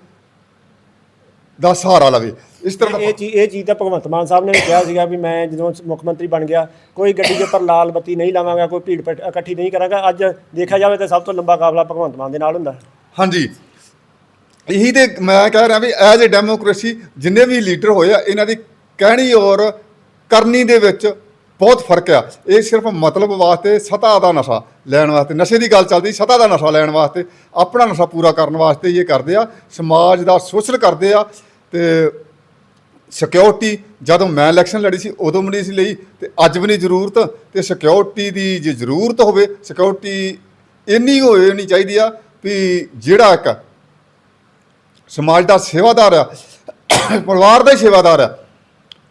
ਦਾ ਸਹਾਰਾ ਲਵੇ। ਇਸ ਤਰ੍ਹਾਂ ਦਾ ਇਹ ਚੀਜ਼ ਇਹ ਚੀਜ਼ ਤਾਂ ਭਗਵੰਤ ਮਾਨ ਸਾਹਿਬ ਨੇ ਵੀ ਕਿਹਾ ਸੀਗਾ ਵੀ ਮੈਂ ਜਦੋਂ ਮੁੱਖ ਮੰਤਰੀ ਬਣ ਗਿਆ ਕੋਈ ਗੱਡੀ ਦੇ ਉੱਪਰ ਲਾਲ ਬੱਤੀ ਨਹੀਂ ਲਾਵਾਂਗਾ ਕੋਈ ਭੀੜ ਭੜ- ਇਕੱਠੀ ਨਹੀਂ ਕਰਾਂਗਾ ਅੱਜ ਦੇਖਿਆ ਜਾਵੇ ਤਾਂ ਸਭ ਤੋਂ ਲੰਬਾ ਕਾਫਲਾ ਭਗਵੰਤ ਮਾਨ ਦੇ ਨਾਲ ਹੁੰਦਾ। ਹਾਂਜੀ। ਇਹੀ ਤੇ ਮੈਂ ਕਹਿ ਰਿਹਾ ਵੀ ਐਜ਼ ਏ ਡੈਮੋਕ੍ਰੇਸੀ ਜਿੰਨੇ ਵੀ ਲੀਡਰ ਹੋਏ ਆ ਇਹਨਾਂ ਦੀ ਕਹਿਣੀ ਔਰ ਕਰਨੀ ਦੇ ਵਿੱਚ ਬਹੁਤ ਫ਼ਰਕ ਆ। ਇਹ ਸਿਰਫ ਮਤਲਬ ਵਾਸਤੇ ਸਤਾ ਦਾ ਨਸ਼ਾ ਲੈਣ ਵਾਸਤੇ। ਨਸ਼ੇ ਦੀ ਗੱਲ ਚੱਲਦੀ, ਸਤਾ ਦਾ ਨਸ਼ਾ ਲੈਣ ਵਾਸਤੇ, ਆਪਣਾ ਨਸ਼ਾ ਪੂਰਾ ਕਰਨ ਵਾਸਤੇ ਇਹ ਕਰਦੇ ਆ। ਸਮਾਜ ਦਾ ਸ਼ੋਸ਼ਣ ਕਰਦੇ ਆ ਤੇ ਸਿਕਿਉਰਿਟੀ ਜਦੋਂ ਮੈਂ ਇਲੈਕਸ਼ਨ ਲੜੀ ਸੀ, ਉਦੋਂ ਵੀ ਨਹੀਂ ਸੀ ਲਈ ਤੇ ਅੱਜ ਵੀ ਨਹੀਂ ਜ਼ਰੂਰਤ ਤੇ ਸਿਕਿਉਰਿਟੀ ਦੀ ਜੇ ਜ਼ਰੂਰਤ ਹੋਵੇ ਸਿਕਿਉਰਿਟੀ ਇੰਨੀ ਹੋਏ ਨਹੀਂ ਚਾਹੀਦੀ ਆ ਵੀ ਜਿਹੜਾ ਇੱਕ ਸਮਾਜ ਦਾ ਸੇਵਾਦਾਰ ਆ, ਪਰਿਵਾਰ ਦਾ ਹੀ ਸੇਵਾਦਾਰ ਆ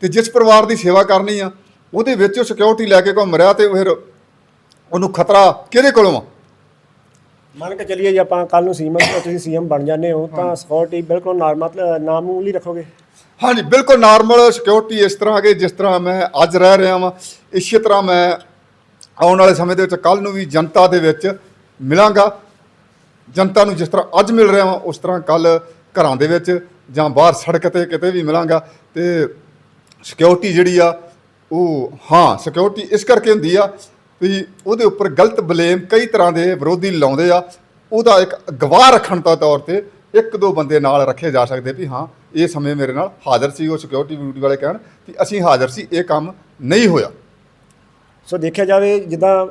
ਤੇ ਜਿਸ ਪਰਿਵਾਰ ਦੀ ਸੇਵਾ ਕਰਨੀ ਆ ਉਹਦੇ ਵਿੱਚ ਉਹ ਸਿਕਿਉਰਿਟੀ ਲੈ ਕੇ ਘੁੰਮ ਰਿਹਾ ਤੇ ਫਿਰ ਉਹਨੂੰ ਖਤਰਾ ਕਿਹਦੇ ਕੋਲੋਂ ਆ? ਮੰਨ ਕੇ ਚੱਲੀਏ ਜੇ ਆਪਾਂ ਕੱਲ ਨੂੰ ਸੀਐਮ ਤੁਸੀਂ ਸੀਐਮ ਬਣ ਜਾਂਦੇ ਹੋ ਤਾਂ ਸਿਕਿਉਰਿਟੀ ਬਿਲਕੁਲ ਨਾਰਮਲ ਨਾਮੂਲੀ ਰੱਖੋਗੇ? ਹਾਂਜੀ ਬਿਲਕੁਲ ਨਾਰਮਲ ਸਿਕਿਉਰਿਟੀ ਇਸ ਤਰ੍ਹਾਂ ਕਿ ਜਿਸ ਤਰ੍ਹਾਂ ਮੈਂ ਅੱਜ ਰਹਿ ਰਿਹਾ ਵਾਂ। ਇਸੇ ਤਰ੍ਹਾਂ ਮੈਂ ਆਉਣ ਵਾਲੇ ਸਮੇਂ ਦੇ ਵਿੱਚ ਕੱਲ ਨੂੰ ਵੀ ਜਨਤਾ ਦੇ ਵਿੱਚ ਮਿਲਾਂਗਾ। ਜਨਤਾ ਨੂੰ ਜਿਸ ਤਰ੍ਹਾਂ ਅੱਜ ਮਿਲ ਰਿਹਾ ਵਾਂ ਉਸ ਤਰ੍ਹਾਂ ਕੱਲ ਘਰਾਂ ਦੇ ਵਿੱਚ ਜਾਂ ਬਾਹਰ ਸੜਕ ਤੇ ਕਿਤੇ ਵੀ ਮਿਲਾਂਗਾ। ਤੇ ਸਿਕਿਉਰਿਟੀ ਜਿਹੜੀ ਆ ਉਹ, ਹਾਂ ਸਿਕਿਉਰਿਟੀ ਇਸ ਕਰਕੇ ਹੁੰਦੀ ਆ ਵੀ ਉਹਦੇ ਉੱਪਰ ਗਲਤ ਬਲੇਮ ਕਈ ਤਰ੍ਹਾਂ ਦੇ ਵਿਰੋਧੀ ਲਾਉਂਦੇ ਆ। ਉਹਦਾ ਇੱਕ ਗਵਾਹ ਰੱਖਣ ਦਾ ਤੌਰ ਤੇ ਇੱਕ ਦੋ ਬੰਦੇ ਨਾਲ ਰੱਖੇ ਜਾ ਸਕਦੇ ਵੀ ਹਾਂ, ਇਹ ਸਮੇਂ ਮੇਰੇ ਨਾਲ ਹਾਜ਼ਰ ਸੀ, ਉਹ ਸਿਕਿਉਰਿਟੀ ਡਿਊਟੀ ਵਾਲੇ ਕਹਿਣ ਕਿ ਅਸੀਂ ਹਾਜ਼ਰ ਸੀ, ਇਹ ਕੰਮ ਨਹੀਂ ਹੋਇਆ। ਸੋ ਦੇਖਿਆ ਜਾਵੇ, ਜਿੱਦਾਂ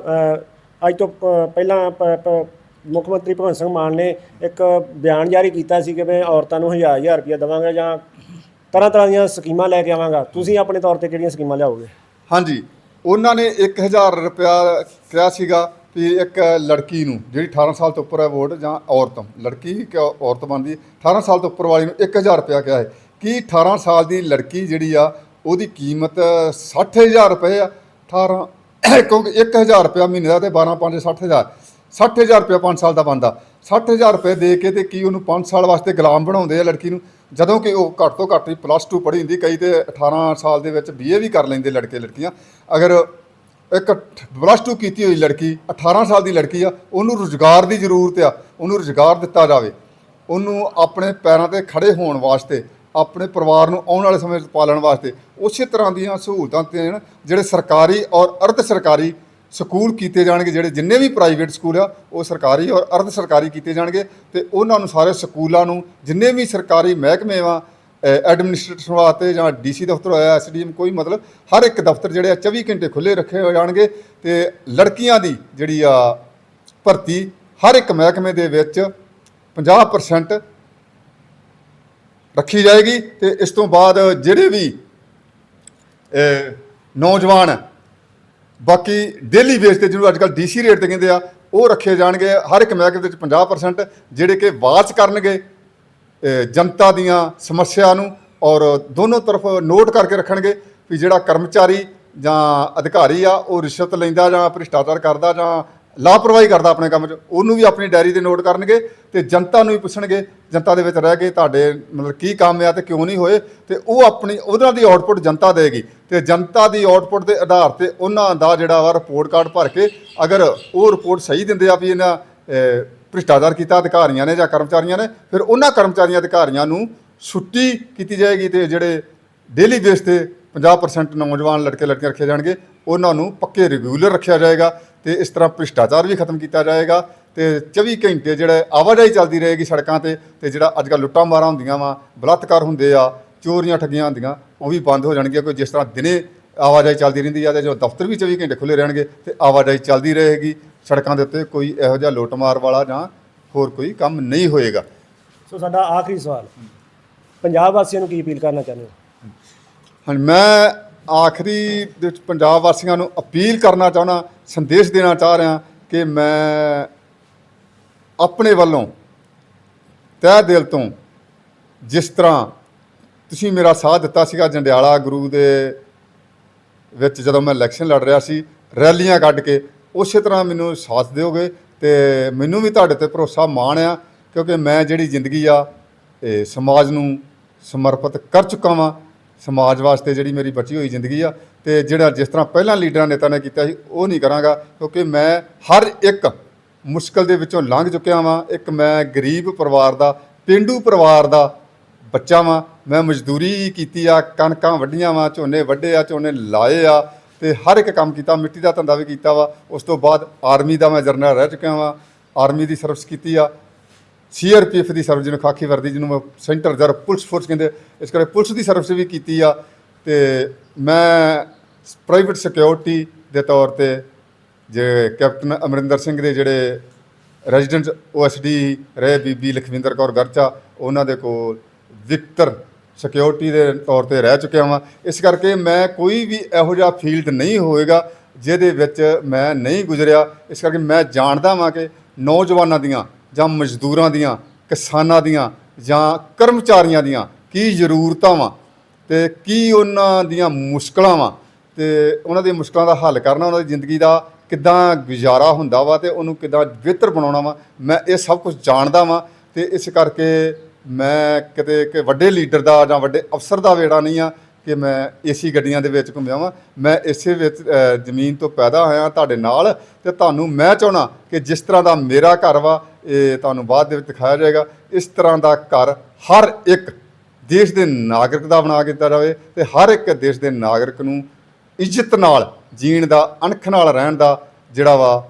ਅੱਜ ਤੋਂ ਪਹਿਲਾਂ ਪ- ਪ- ਮੁੱਖ ਮੰਤਰੀ ਭਗਵੰਤ ਸਿੰਘ ਮਾਨ ਨੇ ਇੱਕ ਬਿਆਨ ਜਾਰੀ ਕੀਤਾ ਸੀ ਕਿ ਮੈਂ ਔਰਤਾਂ ਨੂੰ ਹਜ਼ਾਰ ਹਜ਼ਾਰ ਰੁਪਇਆ ਦੇਵਾਂਗਾ ਜਾਂ ਤਰ੍ਹਾਂ ਤਰ੍ਹਾਂ ਦੀਆਂ ਸਕੀਮਾਂ ਲੈ ਕੇ ਆਵਾਂਗਾ। ਤੁਸੀਂ ਆਪਣੇ ਤੌਰ ਤੇ ਕਿਹੜੀਆਂ ਸਕੀਮਾਂ ਲਿਆਓਗੇ? ਹਾਂਜੀ ਉਹਨਾਂ ਨੇ 1000 ਰੁਪਇਆ ਕਿਹਾ ਸੀਗਾ ਵੀ ਇੱਕ ਲੜਕੀ ਨੂੰ ਜਿਹੜੀ 18 ਸਾਲ ਤੋਂ ਉੱਪਰ ਹੈ ਵੋਟ ਜਾਂ ਔਰਤ ਲੜਕੀ ਕਿ ਔਰਤ ਬਣਦੀ ਹੈ, 18 ਸਾਲ ਤੋਂ ਉੱਪਰ ਵਾਲੀ ਨੂੰ 1000 ਰੁਪਇਆ ਕਿਹਾ ਹੈ। ਕਿ 18 ਸਾਲ ਦੀ ਲੜਕੀ ਜਿਹੜੀ ਆ ਉਹਦੀ ਕੀਮਤ 60000 ਰੁਪਏ ਆ? 18 ਕਿਉਂਕਿ 1000 ਰੁਪਇਆ ਮਹੀਨੇ ਦਾ ਤੇ 12 5 60000 60000 ਰੁਪਇਆ 5 ਸਾਲ ਦਾ ਬਣਦਾ। 60000 ਰੁਪਏ ਦੇ ਕੇ ਤੇ ਕੀ ਉਹਨੂੰ 5 ਸਾਲ ਵਾਸਤੇ ਗੁਲਾਮ ਬਣਾਉਂਦੇ ਆ ਲੜਕੀ ਨੂੰ? ਜਦੋਂ ਕਿ ਉਹ ਘੱਟ ਤੋਂ ਘੱਟ ਹੀ ਪਲੱਸ 2 ਪੜ੍ਹੀ ਹੁੰਦੀ, ਕਈ ਤੇ 18 ਸਾਲ ਦੇ ਵਿੱਚ ਬੀਏ ਵੀ ਕਰ ਲੈਂਦੇ ਲੜਕੇ, ਲੜਕੀਆਂ। ਅਗਰ ਇੱਕ ਪਲੱਸ 2 ਕੀਤੀ ਹੋਈ ਲੜਕੀ 18 ਸਾਲ ਦੀ ਲੜਕੀ ਆ, ਉਹਨੂੰ ਰੁਜ਼ਗਾਰ ਦੀ ਜ਼ਰੂਰਤ ਆ, ਉਹਨੂੰ ਰੁਜ਼ਗਾਰ ਦਿੱਤਾ ਜਾਵੇ, ਉਹਨੂੰ ਆਪਣੇ ਪੈਰਾਂ ਤੇ ਖੜੇ ਹੋਣ ਵਾਸਤੇ, ਆਪਣੇ ਪਰਿਵਾਰ ਨੂੰ ਆਉਣ ਵਾਲੇ ਸਮੇਂ 'ਚ ਪਾਲਣ ਵਾਸਤੇ, ਉਸੇ ਤਰ੍ਹਾਂ ਦੀਆਂ ਸਹੂਲਤਾਂ ਦੇਣ ਜਿਹੜੇ ਸਰਕਾਰੀ ਔਰ ਅਰਧ ਸਰਕਾਰੀ ਸਕੂਲ ਕੀਤੇ ਜਾਣਗੇ, ਜਿਹੜੇ ਜਿੰਨੇ ਵੀ ਪ੍ਰਾਈਵੇਟ ਸਕੂਲ ਆ, ਉਹ ਸਰਕਾਰੀ ਔਰ ਅਰਧ ਸਰਕਾਰੀ ਕੀਤੇ ਜਾਣਗੇ ਤੇ ਉਹਨਾਂ ਨੂੰ ਸਾਰੇ ਸਕੂਲਾਂ ਨੂੰ, ਜਿੰਨੇ ਵੀ ਸਰਕਾਰੀ ਮਹਿਕਮੇ ਵਾ ਐਡਮਿਨਿਸਟ੍ਰੇਸ਼ਨ ਵਾਸਤੇ ਜਾਂ ਡੀਸੀ ਦਫ਼ਤਰ ਹੋਇਆ ਐਸਡੀਐਮ ਕੋਈ ਮਤਲਬ, ਹਰ ਇੱਕ ਦਫ਼ਤਰ ਜਿਹੜੇ ਆ 24 ਘੰਟੇ ਖੁੱਲੇ ਰੱਖੇ ਹੋ ਜਾਣਗੇ ਤੇ ਲੜਕੀਆਂ ਦੀ ਜਿਹੜੀ ਆ ਭਰਤੀ ਹਰ ਇੱਕ ਮਹਿਕਮੇ ਦੇ ਵਿੱਚ 50% ਰੱਖੀ ਜਾਏਗੀ ਤੇ ਇਸ ਤੋਂ ਬਾਅਦ ਜਿਹੜੇ ਵੀ ਨੌਜਵਾਨ ਬਾਕੀ ਡੇਲੀ ਬੇਸ ਤੇ ਜਿਹਨੂੰ ਅੱਜ ਕੱਲ੍ਹ ਡੀਸੀ ਰੇਟ ਤੇ ਕਹਿੰਦੇ ਆ, ਉਹ ਰੱਖੇ ਜਾਣਗੇ। ਹਰ ਇੱਕ ਮਹਿਕਮੇ ਦੇ ਵਿੱਚ 50% ਜਿਹੜੇ ਕਿ ਵਾਚ ਕਰਨਗੇ। ਜਨਤਾ ਦੀਆਂ ਸਮੱਸਿਆ ਨੂੰ ਔਰ ਦੋਨੋਂ ਤਰਫ ਨੋਟ ਕਰਕੇ ਰੱਖਣਗੇ ਵੀ ਜਿਹੜਾ ਕਰਮਚਾਰੀ ਜਾਂ ਅਧਿਕਾਰੀ ਆ, ਉਹ ਰਿਸ਼ਵਤ ਲੈਂਦਾ ਜਾਂ ਭ੍ਰਿਸ਼ਟਾਚਾਰ ਕਰਦਾ ਜਾਂ ਲਾਪਰਵਾਹੀ ਕਰਦਾ ਆਪਣੇ ਕੰਮ 'ਚ। ਉਹਨੂੰ ਵੀ ਆਪਣੀ ਡਾਇਰੀ ਤੇ ਨੋਟ ਕਰਨਗੇ ਤੇ ਜਨਤਾ ਨੂੰ ਵੀ ਪੁੱਛਣਗੇ, ਜਨਤਾ ਦੇ ਵਿੱਚ ਰਹਿ ਕੇ ਤੁਹਾਡੇ ਮਤਲਬ ਕੀ ਕੰਮ ਆ ਤੇ ਕਿਉਂ ਨਹੀਂ ਹੋਏ ਤੇ ਉਹ ਆਪਣੀ ਉਹਨਾਂ ਦੀ ਆਊਟਪੁੱਟ ਜਨਤਾ ਦੇਗੀ। ਤੇ ਜਨਤਾ ਦੀ ਆਊਟਪੁੱਟ ਦੇ ਆਧਾਰ ਤੇ ਉਹਨਾਂ ਦਾ ਜਿਹੜਾ ਵਾ ਰਿਪੋਰਟ ਕਾਰਡ ਭਰ ਕੇ ਅਗਰ ਉਹ ਰਿਪੋਰਟ ਸਹੀ ਦਿੰਦੇ ਆ ਵੀ ਇਹਨਾਂ ਭ੍ਰਿਸ਼ਟਾਚਾਰ ਕੀਤਾ, ਅਧਿਕਾਰੀਆਂ ਨੇ ਜਾਂ ਕਰਮਚਾਰੀਆਂ ਨੇ, ਫਿਰ ਉਹਨਾਂ ਕਰਮਚਾਰੀਆਂ, ਅਧਿਕਾਰੀਆਂ ਨੂੰ ਛੁੱਟੀ ਕੀਤੀ ਜਾਏਗੀ ਤੇ ਜਿਹੜੇ ਡੇਲੀ ਬੇਸ ਤੇ 50% ਨੌਜਵਾਨ ਲੜਕੇ ਲੜਕੀਆਂ ਰੱਖੇ ਜਾਣਗੇ, ਉਹਨਾਂ ਨੂੰ ਪੱਕੇ ਰੈਗੂਲਰ ਰੱਖਿਆ ਜਾਏਗਾ। ਤੇ ਇਸ ਤਰ੍ਹਾਂ ਭ੍ਰਿਸ਼ਟਾਚਾਰ ਵੀ ਖਤਮ ਕੀਤਾ ਜਾਏਗਾ ਤੇ 24 ਘੰਟੇ ਜਿਹੜਾ ਆਵਾਜਾਈ ਚੱਲਦੀ ਰਹੇਗੀ ਸੜਕਾਂ ਤੇ ਤੇ ਜਿਹੜਾ ਅੱਜ ਕੱਲ੍ਹ ਲੁੱਟਾਂ ਮਾਰਾਂ ਹੁੰਦੀਆਂ ਵਾ ਬਲਾਤਕਾਰ ਹੁੰਦੇ ਆ ਚੋਰੀਆਂ ਠੱਗੀਆਂ ਹੁੰਦੀਆਂ ਉਹ ਵੀ ਬੰਦ ਹੋ ਜਾਣਗੀਆਂ ਕੋਈ ਜਿਸ ਤਰ੍ਹਾਂ ਦਿਨੇ ਆਵਾਜਾਈ ਚੱਲਦੀ ਰਹਿੰਦੀ ਆ ਤੇ ਜੋ ਦਫ਼ਤਰ ਵੀ 24 ਘੰਟੇ ਖੁੱਲੇ ਰਹਿਣਗੇ ਤੇ ਆਵਾਜਾਈ ਚੱਲਦੀ ਰਹੇਗੀ ਸੜਕਾਂ ਦੇ ਉੱਤੇ ਕੋਈ ਇਹੋ ਜਿਹਾ ਲੁੱਟਮਾਰ ਵਾਲਾ ਜਾਂ ਹੋਰ ਕੋਈ ਕੰਮ ਨਹੀਂ ਹੋਏਗਾ। ਸੋ ਸਾਡਾ ਆਖਰੀ ਸਵਾਲ ਪੰਜਾਬ ਵਾਸੀਆਂ ਨੂੰ ਕੀ ਅਪੀਲ ਕਰਨਾ ਚਾਹੁੰਦੇ ਹੋ? ਹਾਂਜੀ ਮੈਂ ਆਖਰੀ ਦੇ ਵਿੱਚ ਪੰਜਾਬ ਵਾਸੀਆਂ ਨੂੰ ਅਪੀਲ ਕਰਨਾ ਚਾਹੁੰਦਾ, ਸੰਦੇਸ਼ ਦੇਣਾ ਚਾਹ ਰਿਹਾ ਕਿ ਮੈਂ ਆਪਣੇ ਵੱਲੋਂ ਤਹਿ ਦਿਲ ਤੋਂ ਜਿਸ ਤਰ੍ਹਾਂ ਤੁਸੀਂ ਮੇਰਾ ਸਾਥ ਦਿੱਤਾ ਸੀਗਾ ਜੰਡਿਆਲਾ ਗੁਰੂ ਦੇ ਵਿੱਚ ਜਦੋਂ ਮੈਂ ਇਲੈਕਸ਼ਨ ਲੜ ਰਿਹਾ ਸੀ, ਰੈਲੀਆਂ ਕੱਢ ਕੇ, ਉਸੇ ਤਰ੍ਹਾਂ ਮੈਨੂੰ ਸਾਥ ਦਿਓਗੇ ਤੇ ਮੈਨੂੰ ਵੀ ਤੁਹਾਡੇ ਤੇ ਭਰੋਸਾ ਮਾਣ ਆ, ਕਿਉਂਕਿ ਮੈਂ ਜਿਹੜੀ ਜ਼ਿੰਦਗੀ ਆ, ਇਹ ਸਮਾਜ ਨੂੰ ਸਮਰਪਿਤ ਕਰ ਚੁੱਕਾ ਵਾਂ। ਸਮਾਜ ਵਾਸਤੇ ਜਿਹੜੀ ਮੇਰੀ ਬਚੀ ਹੋਈ ਜ਼ਿੰਦਗੀ ਆ ਤੇ ਜਿਹੜਾ ਜਿਸ ਤਰ੍ਹਾਂ ਪਹਿਲਾਂ ਲੀਡਰਾਂ ਨੇਤਾ ਨੇ ਕੀਤਾ ਸੀ, ਉਹ ਨਹੀਂ ਕਰਾਂਗਾ, ਕਿਉਂਕਿ ਮੈਂ ਹਰ ਇੱਕ ਮੁਸ਼ਕਲ ਦੇ ਵਿੱਚੋਂ ਲੰਘ ਚੁੱਕਿਆ ਵਾਂ, ਇੱਕ ਮੈਂ ਗਰੀਬ ਪਰਿਵਾਰ ਦਾ, ਪਿੰਡੂ ਪਰਿਵਾਰ ਦਾ ਬੱਚਾ ਵਾਂ, ਮੈਂ ਮਜ਼ਦੂਰੀ ਕੀਤੀ ਆ, ਕਣਕਾਂ ਵੱਢੀਆਂ ਵਾਂ, ਝੋਨੇ ਵੱਢੇ ਆ, ਝੋਨੇ ਲਾਏ ਆ, ਤੇ ਹਰ ਇੱਕ ਕੰਮ ਕੀਤਾ, ਮਿੱਟੀ ਦਾ ਧੰਦਾ ਵੀ ਕੀਤਾ ਵਾ, ਉਸ ਤੋਂ ਬਾਅਦ ਆਰਮੀ ਦਾ ਮੈਂ ਜਰਨਲ ਰਹਿ ਚੁੱਕਿਆ ਵਾਂ, ਆਰਮੀ ਦੀ ਸਰਵਿਸ ਕੀਤੀ ਆ ਸੀਆਰਪੀਐਫ ਦੀ ਸਰਵਿਸ ਜਿਹਨੂੰ ਖਾਕੀ ਵਰਦੀ ਜਿਹਨੂੰ ਮੈਂ ਸੈਂਟਰ ਰਿਜ਼ਰਵ ਪੁਲਿਸ ਫੋਰਸ ਕਹਿੰਦੇ ਇਸ ਕਰਕੇ ਪੁਲਿਸ ਦੀ ਸਰਵਿਸ ਵੀ ਕੀਤੀ ਆ ਤੇ ਮੈਂ ਪ੍ਰਾਈਵੇਟ ਸਿਕਿਉਰਿਟੀ ਦੇ ਤੌਰ ਤੇ ਜੇ ਕੈਪਟਨ ਅਮਰਿੰਦਰ ਸਿੰਘ ਦੇ ਜਿਹੜੇ ਰੈਜ਼ੀਡੈਂਟ ਓਐਸਡੀ ਰਹੇ, ਬੀਬੀ ਲਖਵਿੰਦਰ ਕੌਰ ਗਰਚਾ, ਉਹਨਾਂ ਦੇ ਕੋਲ ਵਿਕਟਰ ਸਿਕਿਉਰਿਟੀ ਦੇ ਤੌਰ ਤੇ ਰਹਿ ਚੁੱਕਿਆ ਵਾਂ। ਇਸ ਕਰਕੇ ਮੈਂ ਕੋਈ ਵੀ ਇਹੋ ਜਿਹਾ ਫੀਲਡ ਨਹੀਂ ਹੋਏਗਾ ਜਿਹਦੇ ਵਿੱਚ ਮੈਂ ਨਹੀਂ ਗੁਜ਼ਰਿਆ। ਇਸ ਕਰਕੇ ਮੈਂ ਜਾਣਦਾ ਵਾਂ ਕਿ ਨੌਜਵਾਨਾਂ ਦੀਆਂ ਜਾਂ ਮਜ਼ਦੂਰਾਂ ਦੀਆਂ, ਕਿਸਾਨਾਂ ਦੀਆਂ ਜਾਂ ਕਰਮਚਾਰੀਆਂ ਦੀਆਂ ਕੀ ਜ਼ਰੂਰਤਾਂ ਵਾ ਤੇ ਕੀ ਉਹਨਾਂ ਦੀਆਂ ਮੁਸ਼ਕਲਾਂ ਵਾ ਤੇ ਉਹਨਾਂ ਦੀਆਂ ਮੁਸ਼ਕਲਾਂ ਦਾ ਹੱਲ ਕਰਨਾ, ਉਹਨਾਂ ਦੀ ਜ਼ਿੰਦਗੀ ਦਾ ਕਿੱਦਾਂ ਗੁਜ਼ਾਰਾ ਹੁੰਦਾ ਵਾ ਤੇ ਉਹਨੂੰ ਕਿੱਦਾਂ ਬਿਹਤਰ ਬਣਾਉਣਾ ਵਾ, ਮੈਂ ਇਹ ਸਭ ਕੁਝ ਜਾਣਦਾ ਵਾਂ ਤੇ ਇਸ ਕਰਕੇ ਮੈਂ ਕਿਤੇ ਕਿ ਵੱਡੇ ਲੀਡਰ ਦਾ ਜਾਂ ਵੱਡੇ ਅਫਸਰ ਦਾ ਵੇੜਾ ਨਹੀਂ ਆ ਕਿ ਮੈਂ ਏਸੀ ਗੱਡੀਆਂ ਦੇ ਵਿੱਚ ਘੁੰਮਿਆ ਵਾਂ। ਮੈਂ ਇਸੇ ਵਿੱਚ ਜ਼ਮੀਨ ਤੋਂ ਪੈਦਾ ਹੋਇਆ ਤੁਹਾਡੇ ਨਾਲ ਤੇ ਤੁਹਾਨੂੰ ਮੈਂ ਚਾਹਣਾ ਕਿ ਜਿਸ ਤਰ੍ਹਾਂ ਦਾ ਮੇਰਾ ਘਰ ਵਾ ਇਹ ਤੁਹਾਨੂੰ ਬਾਅਦ ਦੇ ਵਿੱਚ ਦਿਖਾਇਆ ਜਾਏਗਾ। ਇਸ ਤਰ੍ਹਾਂ ਦਾ ਘਰ ਹਰ ਇੱਕ ਦੇਸ਼ ਦੇ ਨਾਗਰਿਕ ਦਾ ਬਣਾ ਕੇ ਦਿੱਤਾ ਜਾਵੇ ਤੇ ਹਰ ਇੱਕ ਦੇਸ਼ ਦੇ ਨਾਗਰਿਕ ਨੂੰ ਇੱਜ਼ਤ ਨਾਲ ਜੀਣ ਦਾ, ਅਣਖ ਨਾਲ ਰਹਿਣ ਦਾ ਜਿਹੜਾ ਵਾ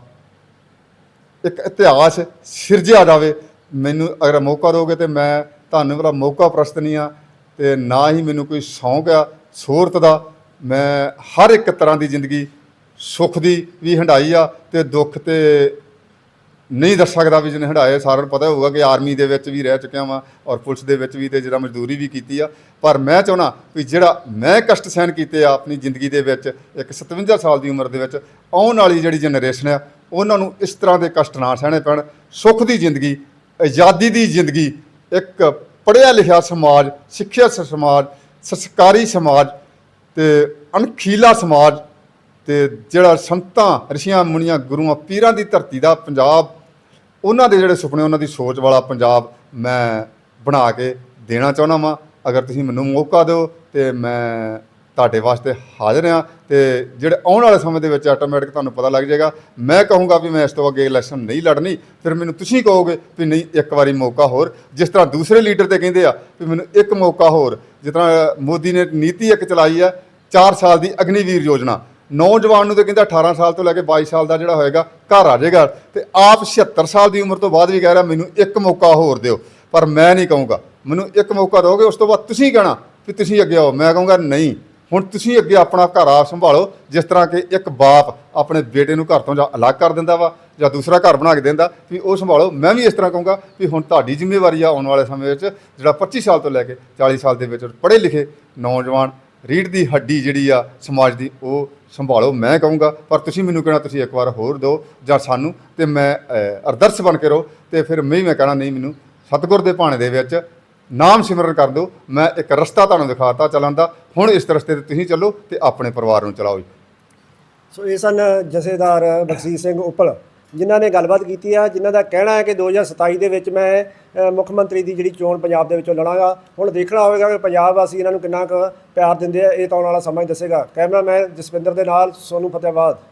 ਇੱਕ ਇਤਿਹਾਸ ਸਿਰਜਿਆ ਜਾਵੇ। ਮੈਨੂੰ ਅਗਰ ਮੌਕਾ ਦਿਓਗੇ ਤੇ ਮੈਂ ਤੁਹਾਨੂੰ ਵਾਲਾ ਮੌਕਾ ਪ੍ਰਸਤ ਨਹੀਂ ਆ ਤੇ ਨਾ ਹੀ ਮੈਨੂੰ ਕੋਈ ਸ਼ੌਂਕ ਆ ਸਹੂਰਤ ਦਾ। ਮੈਂ ਹਰ ਇੱਕ ਤਰ੍ਹਾਂ ਦੀ ਜ਼ਿੰਦਗੀ ਸੁੱਖ ਦੀ ਵੀ ਹੰਡਾਈ ਆ ਤੇ ਦੁੱਖ ਤੇ ਨਹੀਂ ਦੱਸ ਸਕਦਾ ਵੀ ਜਿਹਨੇ ਹੰਡਾਏ, ਸਾਰਿਆਂ ਨੂੰ ਪਤਾ ਹੋਊਗਾ ਕਿ ਆਰਮੀ ਦੇ ਵਿੱਚ ਵੀ ਰਹਿ ਚੁੱਕਿਆ ਵਾਂ ਔਰ ਪੁਲਿਸ ਦੇ ਵਿੱਚ ਵੀ ਤੇ ਜਿਹੜਾ ਮਜ਼ਦੂਰੀ ਵੀ ਕੀਤੀ ਆ। ਪਰ ਮੈਂ ਚਾਹੁੰਦਾ ਵੀ ਜਿਹੜਾ ਮੈਂ ਕਸ਼ਟ ਸਹਿਣ ਕੀਤੇ ਆ ਆਪਣੀ ਜ਼ਿੰਦਗੀ ਦੇ ਵਿੱਚ, ਇੱਕ 57 ਸਾਲ ਦੀ ਉਮਰ ਦੇ ਵਿੱਚ, ਆਉਣ ਵਾਲੀ ਜਿਹੜੀ ਜਨਰੇਸ਼ਨ ਆ, ਉਹਨਾਂ ਨੂੰ ਇਸ ਤਰ੍ਹਾਂ ਦੇ ਕਸ਼ਟ ਨਾ ਸਹਿਣੇ ਪੈਣ। ਸੁੱਖ ਦੀ ਜ਼ਿੰਦਗੀ, ਆਜ਼ਾਦੀ ਦੀ ਜ਼ਿੰਦਗੀ, ਇੱਕ ਪੜ੍ਹਿਆ ਲਿਖਿਆ ਸਮਾਜ ਸਿੱਖਿਆ ਸਮਾਜ ਸੰਸਕਾਰੀ ਸਮਾਜ ਤੇ ਅਣਖੀਲਾ ਸਮਾਜ ਤੇ ਜਿਹੜਾ ਸੰਤਾਂ, ਰਿਸ਼ੀਆਂ, ਮੁਨੀਆਂ, ਗੁਰੂਆਂ, ਪੀਰਾਂ ਦੀ ਧਰਤੀ ਦਾ ਪੰਜਾਬ ਉਹਨਾਂ ਦੇ ਜਿਹੜੇ ਸੁਪਨੇ, ਉਹਨਾਂ ਦੀ ਸੋਚ ਵਾਲਾ ਪੰਜਾਬ ਮੈਂ ਬਣਾ ਕੇ ਦੇਣਾ ਚਾਹੁੰਦਾ ਵਾਂ। ਅਗਰ ਤੁਸੀਂ ਮੈਨੂੰ ਮੌਕਾ ਦਿਓ ਤੇ ਮੈਂ ਤੁਹਾਡੇ ਵਾਸਤੇ ਹਾਜ਼ਰ ਹਾਂ ਤੇ ਜਿਹੜੇ ਆਉਣ ਵਾਲੇ ਸਮੇਂ ਦੇ ਵਿੱਚ ਆਟੋਮੈਟਿਕ ਤੁਹਾਨੂੰ ਪਤਾ ਲੱਗ ਜਾਏਗਾ। ਮੈਂ ਕਹੂੰਗਾ ਵੀ ਮੈਂ ਇਸ ਤੋਂ ਅੱਗੇ ਇਲੈਕਸ਼ਨ ਨਹੀਂ ਲੜਨੀ। ਫਿਰ ਮੈਨੂੰ ਤੁਸੀਂ ਕਹੋਗੇ ਵੀ ਨਹੀਂ, ਇੱਕ ਵਾਰੀ ਮੌਕਾ ਹੋਰ। ਜਿਸ ਤਰ੍ਹਾਂ ਦੂਸਰੇ ਲੀਡਰ ਤੇ ਕਹਿੰਦੇ ਆ ਵੀ ਮੈਨੂੰ ਇੱਕ ਮੌਕਾ ਹੋਰ। ਜਿਸ ਤਰ੍ਹਾਂ ਮੋਦੀ ਨੇ ਨੀਤੀ ਇੱਕ ਚਲਾਈ ਆ 4 ਸਾਲ ਦੀ ਅਗਨੀਵੀਰ ਯੋਜਨਾ। ਨੌਜਵਾਨ ਨੂੰ ਤਾਂ ਕਹਿੰਦਾ 18 ਸਾਲ ਤੋਂ ਲੈ ਕੇ 22 ਸਾਲ ਦਾ ਜਿਹੜਾ ਹੋਏਗਾ, ਘਰ ਆ ਜਾਏਗਾ। ਤੇ ਆਪ 76 ਸਾਲ ਦੀ ਉਮਰ ਤੋਂ ਬਾਅਦ ਵੀ ਕਹਿ ਰਿਹਾ, ਮੈਨੂੰ ਇੱਕ ਮੌਕਾ ਹੋਰ ਦਿਓ। ਪਰ ਮੈਂ ਨਹੀਂ ਕਹੂੰਗਾ, ਮੈਨੂੰ ਇੱਕ ਮੌਕਾ ਦਿਓਗੇ, ਉਸ ਤੋਂ ਬਾਅਦ ਤੁਸੀਂ ਕਹਿਣਾ ਵੀ ਤੁਸੀਂ ਅੱਗੇ ਆਓ। ਮੈਂ ਕਹੂੰਗਾ, ਨਹੀਂ, ਹੁਣ ਤੁਸੀਂ ਅੱਗੇ ਆਪਣਾ ਘਰ ਆ ਸੰਭਾਲੋ, ਜਿਸ ਤਰ੍ਹਾਂ ਕਿ ਇੱਕ ਬਾਪ ਆਪਣੇ ਬੇਟੇ ਨੂੰ ਘਰ ਤੋਂ ਜਾਂ ਅਲੱਗ ਕਰ ਦਿੰਦਾ ਵਾ, ਜਾਂ ਦੂਸਰਾ ਘਰ ਬਣਾ ਕੇ ਦਿੰਦਾ, ਵੀ ਉਹ ਸੰਭਾਲੋ। ਮੈਂ ਵੀ ਇਸ ਤਰ੍ਹਾਂ ਕਹੂੰਗਾ ਵੀ ਹੁਣ ਤੁਹਾਡੀ ਜ਼ਿੰਮੇਵਾਰੀ ਆ ਆਉਣ ਵਾਲੇ ਸਮੇਂ ਵਿੱਚ, ਜਿਹੜਾ 25 ਸਾਲ ਤੋਂ ਲੈ ਕੇ 40 ਸਾਲ ਦੇ ਵਿੱਚ ਪੜ੍ਹੇ ਲਿਖੇ ਨੌਜਵਾਨ ਰੀੜ ਦੀ ਹੱਡੀ ਜਿਹੜੀ ਆ ਸਮਾਜ ਦੀ ਉਹ ਸੰਭਾਲੋ ਮੈਂ ਕਹੂੰਗਾ ਪਰ ਤੁਸੀਂ ਮੈਨੂੰ ਕਹਿਣਾ ਤੁਸੀਂ ਇੱਕ ਵਾਰ ਹੋਰ ਦਿਓ ਜਾਂ ਸਾਨੂੰ ਤੇ ਮੈਂ ਅ, ਅਰਦਰਸ਼ ਬਣ ਕੇ ਰਹੋ ਤੇ ਫਿਰ ਮੈਂ ਮੈਂ ਕਹਿਣਾ ਨਹੀਂ ਮੈਨੂੰ ਸਤਿਗੁਰ ਦੇ ਭਾਣੇ ਦੇ ਵਿੱਚ ਨਾਮ ਸਿਮਰਨ ਕਰ ਦਿਓ ਮੈਂ ਇੱਕ ਰਸਤਾ ਤੁਹਾਨੂੰ ਦਿਖਾਤਾ ਚੱਲਣ ਦਾ ਹੁਣ ਇਸ ਰਸਤੇ ਤੇ ਤੁਸੀਂ ਚੱਲੋ ਤੇ ਆਪਣੇ ਪਰਿਵਾਰ ਨੂੰ ਚਲਾਓ ਜੀ। ਸੋ ਇਹ ਸਨ ਜਥੇਦਾਰ ਬਖਸ਼ੀਸ਼ ਸਿੰਘ ਉਪਲ। ਜਿਨ੍ਹਾਂ ਨੇ ਗੱਲਬਾਤ ਕੀਤੀ ਆ, ਜਿਨ੍ਹਾਂ ਦਾ ਕਹਿਣਾ ਹੈ ਕਿ 2027 ਦੇ ਵਿੱਚ ਮੈਂ ਮੁੱਖ ਮੰਤਰੀ ਦੀ ਜਿਹੜੀ ਚੋਣ ਪੰਜਾਬ ਦੇ ਵਿੱਚੋਂ ਲੜਾਂਗਾ। ਹੁਣ ਦੇਖਣਾ ਹੋਵੇਗਾ ਕਿ ਪੰਜਾਬ ਵਾਸੀ ਇਹਨਾਂ ਨੂੰ ਕਿੰਨਾ ਕੁ ਪਿਆਰ ਦਿੰਦੇ ਆ, ਇਹ ਤਾਂ ਆਉਣ ਵਾਲਾ ਸਮਾਂ ਹੀ ਦੱਸੇਗਾ। ਕੈਮਰਾਮੈਨ ਜਸਵਿੰਦਰ ਦੇ ਨਾਲ ਸੋਨੂ ਫਤਿਆਬਾਦ।